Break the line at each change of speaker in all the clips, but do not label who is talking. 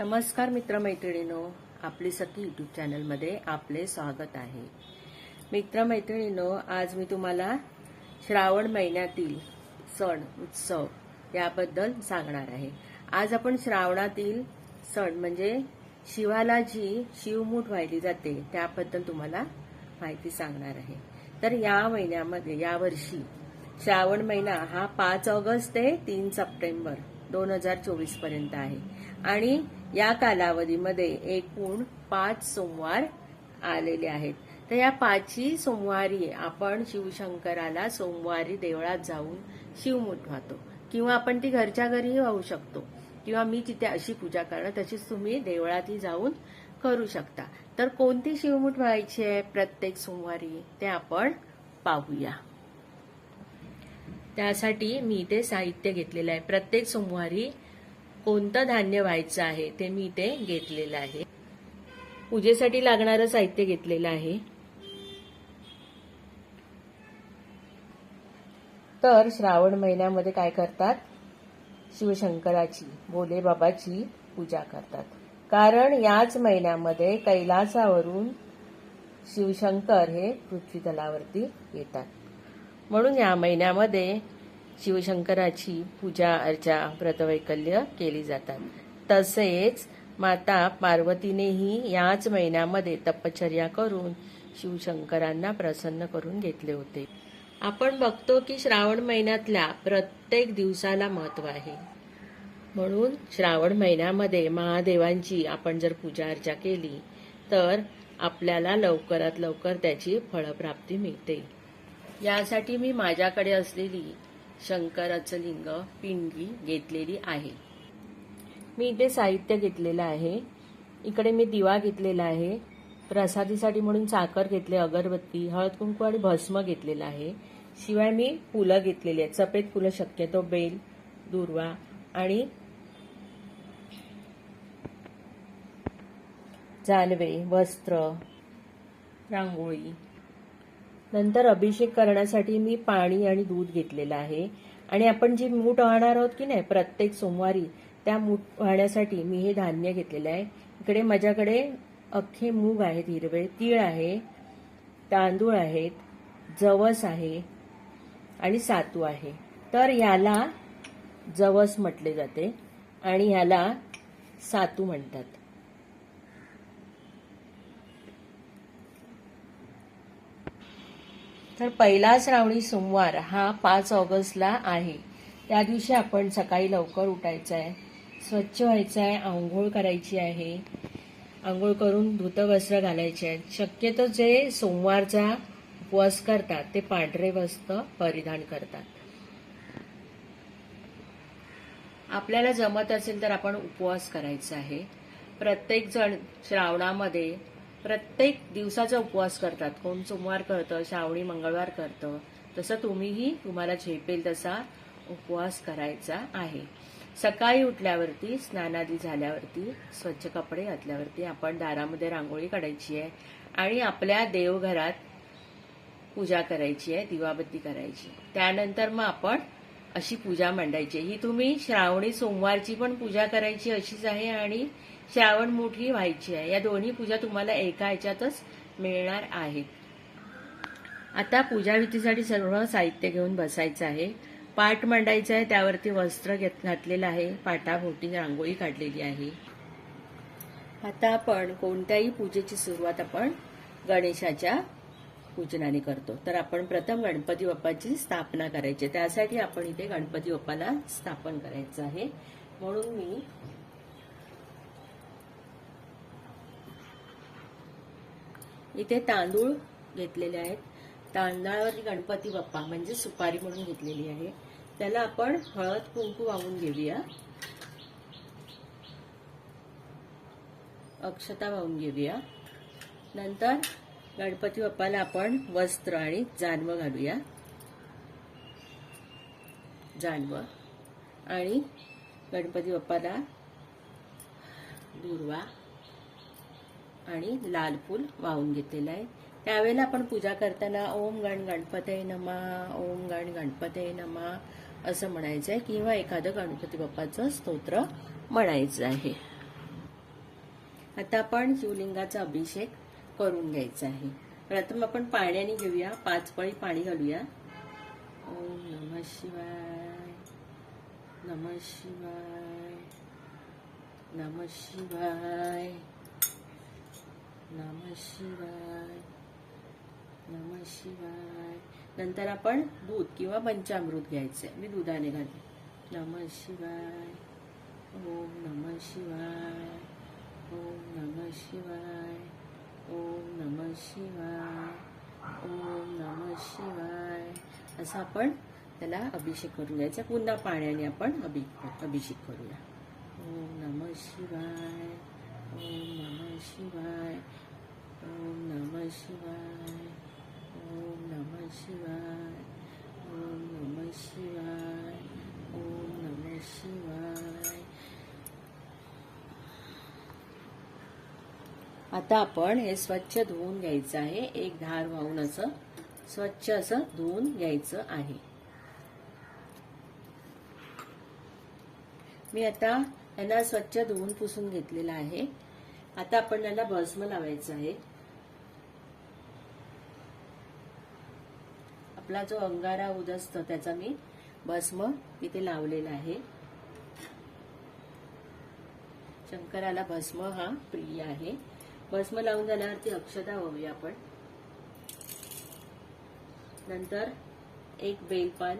नमस्कार मित्रमैत्रिणींनो आपली सखी यूट्यूब चॅनलमध्ये आपले स्वागत आहे. मित्रमैत्रिणींनो आज मी तुम्हाला श्रावण महिन्यातील सण उत्सव याबद्दल सांगणार आहे. आज आपण श्रावणातील सण म्हणजे शिवाला जी शिवमूठ वाहिली जाते त्याबद्दल तुम्हाला माहिती सांगणार आहे. तर या महिन्यामध्ये यावर्षी श्रावण महिना हा पाच ऑगस्ट ते तीन सप्टेंबर दोन हजार चोवीसपर्यंत आहे. आणि या कालावधीमध्ये एकूण पाच सोमवार आलेले आहेत. तर या पाचही सोमवारी आपण शिवशंकराला सोमवारी देवळात जाऊन शिवमूठ वाहतो. किंवा आपण ती घरच्या घरीही वाहू शकतो. किंवा मी तिथे अशी पूजा करणार तशीच तुम्ही देवळातही जाऊन करू शकता. तर कोणती शिवमूठ व्हायची आहे प्रत्येक सोमवारी ते आपण पाहूया. त्यासाठी मी इथे साहित्य घेतलेलं आहे. प्रत्येक सोमवारी कोणतं धान्य व्हायचं आहे ते मी इथे घेतलेलं आहे. पूजेसाठी लागणारं साहित्य घेतलेलं आहे. तर श्रावण महिन्यामध्ये काय करतात? शिवशंकराची भोले बाबाची पूजा करतात. कारण याच महिन्यामध्ये कैलासावरून शिवशंकर हे पृथ्वीतलावरती येतात. म्हणून या महिन्यामध्ये शिवशंकराची पूजा अर्चा व्रतवैकल्य केली जातात. तसेच माता पार्वतीनेही याच महिन्यामध्ये तपश्चर्या करून शिवशंकरांना प्रसन्न करून घेतले होते. आपण बघतो की श्रावण महिन्यातल्या प्रत्येक दिवसाला महत्त्व आहे. म्हणून श्रावण महिन्यामध्ये महादेवांची आपण जर पूजा अर्चा केली तर आपल्याला लवकरात लवकर त्याची फळप्राप्ती मिळते. यासाठी मी माझ्याकडे असलेली शंकराचं लिंग पिंडी घेतलेली आहे. मी इथे साहित्य घेतलेलं आहे. इकडे मी दिवा घेतलेला आहे. प्रसादीसाठी म्हणून साखर घेतले अगरबत्ती हळद कुंकू आणि भस्म घेतलेला आहे. शिवाय मी फुलं घेतलेली आहेत. सफेद फुलं शक्यतो बेल दुर्वा आणि जानवे वस्त्र रांगोळी. नंतर अभिषेक करण्यासाठी मी पाणी आणि दूध घेतलेलं आहे. आणि आपण जी मूठ वाहणार आहोत की नाही प्रत्येक सोमवारी त्या मूठ वाहण्यासाठी मी हे धान्य घेतलेलं आहे. इकडे माझ्याकडे अख्खे मूग आहेत हिरवे तीळ आहे तांदूळ आहेत जवस आहे आणि सातू आहे. तर ह्याला जवस म्हटले जाते आणि ह्याला सातू म्हणतात. तर पहिला श्रावणी सोमवार हा पाच ऑगस्टला आहे. त्या दिवशी आपण सकाळी लवकर उठायचं आहे स्वच्छ व्हायचं आहे आंघोळ करायची आहे. आंघोळ करून धुतवस्त्र घालायचे आहेत. शक्यतो जे सोमवारचा उपवास करतात ते पांढरे वस्त्र परिधान करतात. आपल्याला जमत असेल तर आपण उपवास करायचा आहे. प्रत्येक जण श्रावणामध्ये प्रत्येक दिवसाचा उपवास करतात. कोण सोमवार करतं श्रावणी मंगळवार करतं तसं तुम्हीही तुम्हाला झेपेल तसा उपवास करायचा आहे. सकाळी उठल्यावरती स्नानादी झाल्यावरती स्वच्छ कपडे घातल्यावरती आपण दारामध्ये रांगोळी काढायची आहे आणि आपल्या देवघरात पूजा करायची आहे दिवाबत्ती करायची. त्यानंतर मग आपण अशी पूजा मांडायची ही तुम्ही श्रावणी सोमवारची पण पूजा करायची अशीच आहे आणि श्रावण मोठी व्हायची आहे. या दोन्ही पूजा तुम्हाला एका ह्याच्यातच मिळणार आहेत. आता पूजाविधीसाठी सर्व साहित्य घेऊन बसायचं आहे. पाठ मांडायचं आहे त्यावरती वस्त्र घेत घातलेलं आहे. पाटाभोवती रांगोळी काढलेली आहे. आता आपण कोणत्याही पूजेची सुरुवात आपण गणेशाच्या पूजनाने करतो. तर आपण प्रथम गणपती बाप्पाची स्थापना करायची आहे. त्यासाठी आपण इथे गणपती बाप्पाला स्थापन करायचं आहे. म्हणून मी इथे तांदूळ घेतलेले आहेत. तांदळावर गणपती बाप्पा म्हणजे सुपारी म्हणून घेतलेली आहे. त्याला आपण हळद कुंकू वाहून घेऊया. अक्षता वाहून घेऊया. नंतर गणपती बाप्पाला आपण वस्त्र आणि जानवं घालूया. जानवं. आणि गणपती बाप्पाला दुर्वा. आणि लाल फूल वाहून घेतलेलं आहे. त्यावेळेला आपण पूजा करताना ओम गण गणपते नमा ओम गण गणपते नमा असं म्हणायचं आहे किंवा एखादं गणपती बाप्पाचं स्तोत्र म्हणायचं आहे. आता आपण शिवलिंगाचा अभिषेक करून घ्यायचा आहे. प्रथम आपण पाण्याने घेऊया. पाच पळी पाणी घालूया. ओम नम शिवाय नम शिवाय नम शिवाय. नम शिवाय नम शिवाय. नंतर आपण दूध किंवा पंचामृत घ्यायचं. मी दुधाने घालते. नम शिवाय ओम नम शिवाय ओम नम शिवाय ओम नम शिवाय ओम नम शिवाय. असं आपण त्याला अभिषेक करून घ्यायचा. पुन्हा पाण्याने आपण अभि अभिषेक करूया. ओम नम शिवाय ओम नम शिवाय. ओम नमः शिवाय ओम नमः शिवाय ओम नमः शिवाय ओम नमः शिवाय आता आपण हे स्वच्छ धुवून घ्यायचं आहे. एक धार वाहून असं स्वच्छ असं धुवून घ्यायचं आहे. मी आता यांना स्वच्छ धुवून पुसून घेतलेलं आहे. आता आपण यांना भस्म लावायचं आहे. आपला जो अंगारा उदसत त्याचा मी भस्म तिथे लावलेला आहे. शंकराला भस्म हा प्रिय आहे. भस्म लावून झाल्यावरती अक्षता वाहूया आपण. नंतर एक बेलपान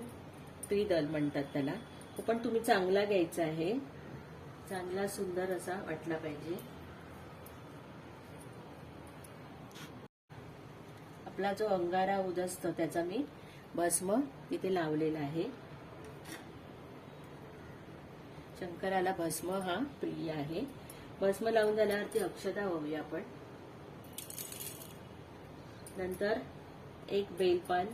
त्रिदल म्हणतात त्याला. तो पण तुम्ही चांगला घ्यायचा आहे. चांगला सुंदर असा वाटला पाहिजे. आपला जो अंगारा उदस्त त्याचा मी भस्म तिथे लावलेला आहे. शंकराला भस्म हा प्रिय आहे. भस्म लावून झाल्यावरती अक्षता होऊया आपण. नंतर एक बेलपान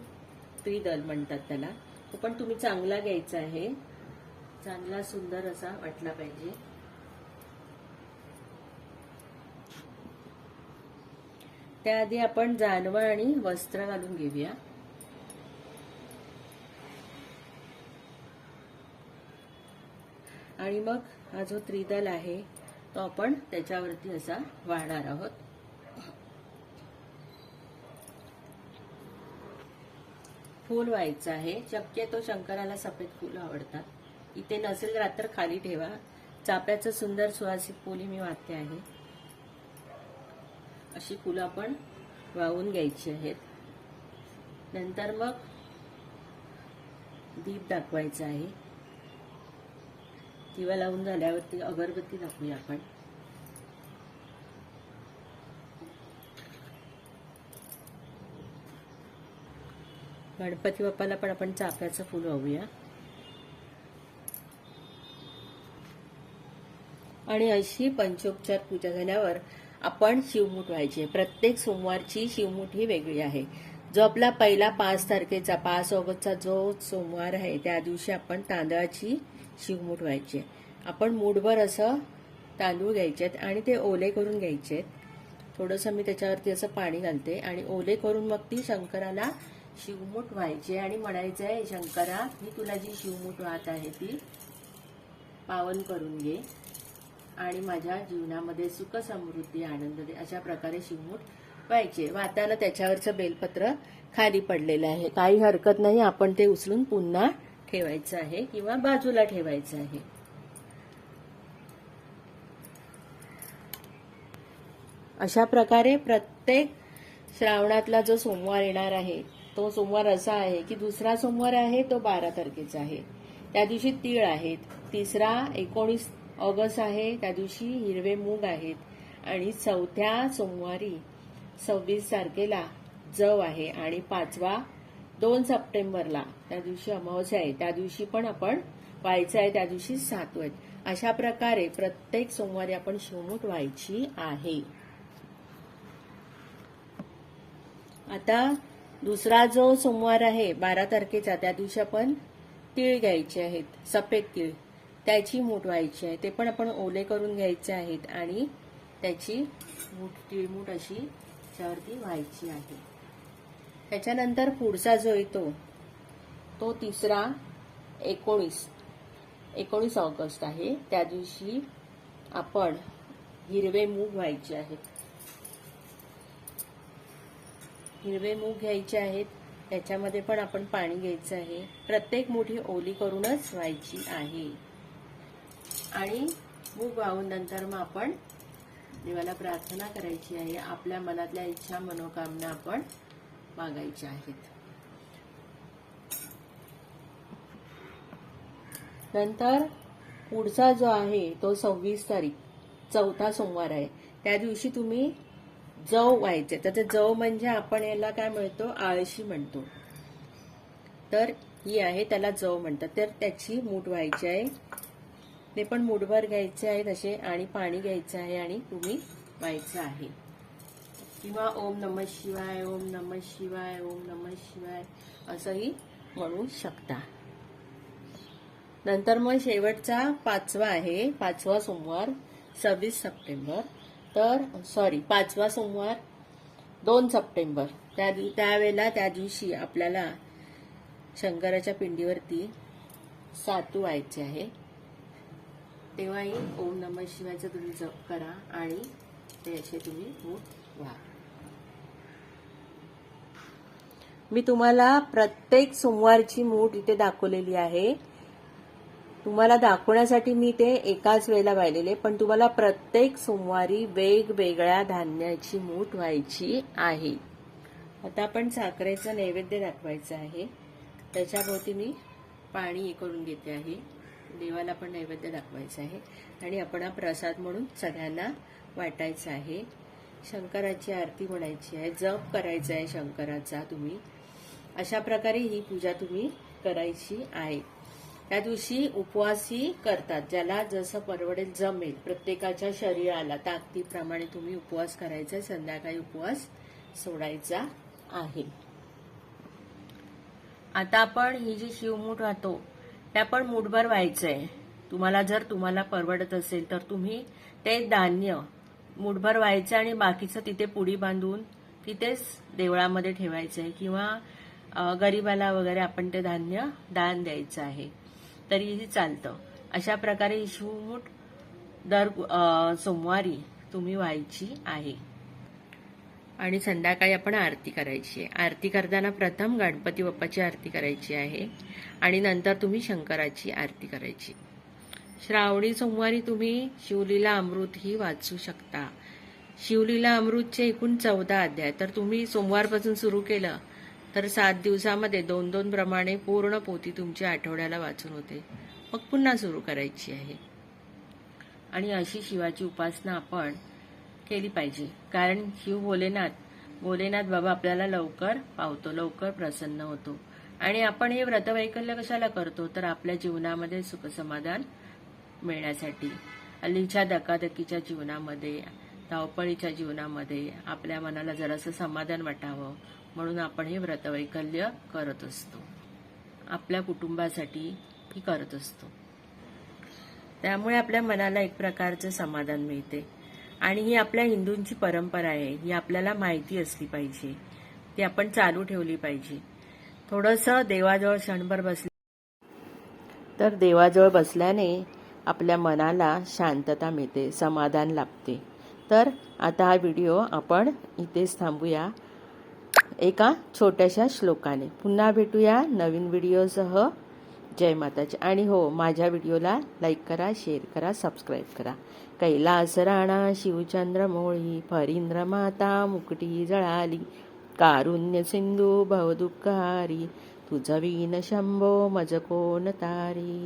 त्रिदल म्हणतात त्याला. तो पण तुम्ही चांगला घ्यायचा आहे. चांगला सुंदर असा वाटला पाहिजे. त्याआधी आपण जानवा आणि वस्त्र घालून घेऊया. आणि मग हा जो त्रिदल आहे तो आपण त्याच्यावरती असा वाढणार आहोत. फूल व्हायचं आहे. शक्यतो शंकराला सफेद फुलं आवडतात. इथे नसेल रात्र खाली ठेवा. चाप्याचं सुंदर सुवासिक फुली मी वाहते आहे. अशी फुलं आपण वाहून घ्यायची आहेत. नंतर मग दीप दाखवायचं आहे. दिवा लावून झाल्यावरती अगरबत्ती दाखवूया आपण. गणपती बाप्पाला पण आपण चाफ्याचं फुल वाहूया. आणि अशी पंचोपचार पूजा झाल्यावर आपण शिवमूठ व्हायची. प्रत्येक सोमवारची शिवमूठ ही वेगळी आहे. जो आपला पहिला पाच तारखेचा पाच ऑगस्टचा जो सोमवार आहे त्या दिवशी आपण तांदळाची शिवमूठ व्हायची. आपण मूठभर असं तांदूळ घ्यायचे आहेत आणि ते ओले करून घ्यायचे आहेत थोडंसं मी त्याच्यावरती असं पाणी घालते आणि ओले करून मग ती शंकराला शिवमूठ व्हायची आणि म्हणायचं आहे शंकरा मी तुला जी शिवमूठ वाहत आहे ती पावन करून घे आणि माझ्या जीवनामध्ये सुख समृद्धी आनंद दे. अशा प्रकारे शिवमूठ पाहिजे. वातानं त्याच्यावरचं बेलपत्र खाली पडलेलं आहे. काही हरकत नाही आपण ते उचलून पुन्हा ठेवायचं आहे किंवा बाजूला ठेवायचं आहे. अशा प्रकारे प्रत्येक श्रावणातला जो सोमवार येणार आहे तो सोमवार असा आहे की दुसरा सोमवार आहे तो बारा तारखेचा आहे. त्या दिवशी तीळ आहेत. तिसरा एकोणीस ऑगस्ट आहे. त्या दिवशी हिरवे मूग आहेत. आणि चौथ्या सोमवारी सव्वीस तारखेला जव आहे आणि पाचवा दोन सप्टेंबरला. त्या दिवशी अमावस्या आहे. त्या दिवशी पण आपण व्हायचं आहे. त्या दिवशी सातू अशा प्रकारे प्रत्येक सोमवारी आपण शिवमूठ व्हायची आहे. आता दुसरा जो सोमवार आहे बारा तारखेचा त्या दिवशी आपण तीळ घ्यायचे आहेत. सफेद तीळ. त्याची मूठ व्हायची आहे. ते पण आपण ओले करून घ्यायचे आहेत आणि त्याची मूठ तिळमूठ अशी त्यावरती व्हायची आहे. त्याच्यानंतर पुढचा जो येतो तो तिसरा एकोणीस. एकोणीस ऑगस्ट आहे. त्या दिवशी आपण हिरवे मूग व्हायचे आहेत. हिरवे मूग घ्यायचे आहेत. त्याच्यामध्ये पण आपण पाणी घ्यायचं आहे. प्रत्येक मोठी ओली करूनच व्हायची आहे. आणि मूग वाहून नंतर मग आपण देवाला प्रार्थना करायची आहे. आपल्या मनातल्या इच्छा मनोकामना आपण मागायच्या आहेत. नंतर पुढचा जो आहे तो सव्वीस तारीख चौथा सोमवार आहे. त्या दिवशी तुम्ही जव व्हायचे. तर ते जव म्हणजे आपण याला काय म्हणतो? आळशी म्हणतो. तर ही आहे त्याला जव म्हणतात. तर त्याची मूठ व्हायची आहे. ते पण मुठभर घ्यायचे आहे तसे आणि पाणी घ्यायचं आहे आणि तुम्ही व्हायचं आहे. किंवा ओम नम शिवाय ओम नम शिवाय ओम नम शिवाय असंही म्हणू शकता. नंतर मग शेवटचा पाचवा आहे पाचवा सोमवार सव्वीस सप्टेंबर. तर सॉरी पाचवा सोमवार दोन सप्टेंबर. त्या दिव त्यावेळेला त्या दिवशी आपल्याला शंकराच्या पिंडीवरती सातू व्हायचे आहे. तेव्हाही ओम नम शिवायचं तुम्ही जप करा आणि ते असे तुम्ही मूठ व्हा. मी तुम्हाला प्रत्येक सोमवारची मूठ इथे दाखवलेली आहे. तुम्हाला दाखवण्यासाठी मी ते एकाच वेळेला वाहिलेले पण तुम्हाला प्रत्येक सोमवारी वेगवेगळ्या धान्याची मूठ व्हायची आहे. आता आपण साखरेचं नैवेद्य दाखवायचं आहे. त्याच्याभोवती मी पाणी हे करून घेते आहे. देवाला पण नैवेद्य दाखवायचं आहे. आणि आपण हा प्रसाद म्हणून सगळ्यांना वाटायचा आहे. शंकराची आरती म्हणायची आहे. जप करायचा आहे शंकराचा तुम्ही. अशा प्रकारे ही पूजा तुम्ही करायची आहे. त्या दिवशी उपवासही करतात. ज्याला जसं परवडेल जमेल. प्रत्येकाच्या शरीराला ताकदीप्रमाणे तुम्ही उपवास करायचा संध्याकाळी उपवास सोडायचा आहे. आता आपण ही जी शिवमूठ राहतो त्या पण मूठभर व्हायचंय. तुम्हाला जर तुम्हाला परवडत असेल तर तुम्ही ते धान्य मूठभर व्हायचं आणि बाकीचं तिथे पुडी बांधून तिथेच देवळामध्ये ठेवायचं आहे किंवा गरिबाला वगैरे आपण ते धान्य दान द्यायचं आहे. तरीही चालतं. अशा प्रकारे ही शिवमूठ दर सोमवारी तुम्ही व्हायची आहे. आणि संध्याकाळी आपण आरती करायची आहे. आरती करताना प्रथम गणपती बाप्पाची आरती करायची आहे आणि नंतर तुम्ही शंकराची आरती करायची. श्रावणी सोमवारी तुम्ही शिवलीला अमृत ही वाचू शकता. शिवलीला अमृतचे एकूण चौदा अध्याय. तर तुम्ही सोमवारपासून सुरू केलं तर सात दिवसामध्ये दोन दोन प्रमाणे पूर्ण पोती तुमच्या आठवड्याला वाचून होते. मग पुन्हा सुरू करायची आहे. आणि अशी शिवाची उपासना आपण केली पाहिजे. कारण शिव भोलेनाथ भोलेनाथ बाबा आपल्याला लवकर पावतो लवकर प्रसन्न होतो. आणि आपण हे व्रतवैकल्य कशाला करतो? तर आपल्या जीवनामध्ये सुखसमाधान मिळण्यासाठी. हल्लीच्या धकाधकीच्या जीवनामध्ये धावपळीच्या जीवनामध्ये आपल्या मनाला जरासं समाधान वाटावं. म्हणून आपण हे व्रतवैकल्य करत असतो. आपल्या कुटुंबासाठी ही करत असतो. त्यामुळे आपल्या मनाला एक प्रकारचं समाधान मिळते. आणि ही आपल्या हिंदूंची परंपरा आहे. ही आपल्याला माहिती असली पाहिजे. ती आपण चालू ठेवली पाहिजे. थोडंसं देवाजवळ क्षणभर बसले तर देवाजवळ बसल्याने आपल्या मनाला शांतता मिळते समाधान लाभते. तर आता हा व्हिडिओ आपण इथेच थांबूया. एका छोट्याशा श्लोकाने. पुन्हा भेटूया नवीन व्हिडिओसह. जय माताची आणि हो माझ्या व्हिडिओला लाईक करा शेअर करा सबस्क्राईब करा. कैलास राणा शिवचंद्र मोळी फरिंद्र माता मुकटी जळाली. कारुण्य सिंधू भवदुःखहारी. तुझ वीन शंभो मज कोण तारी?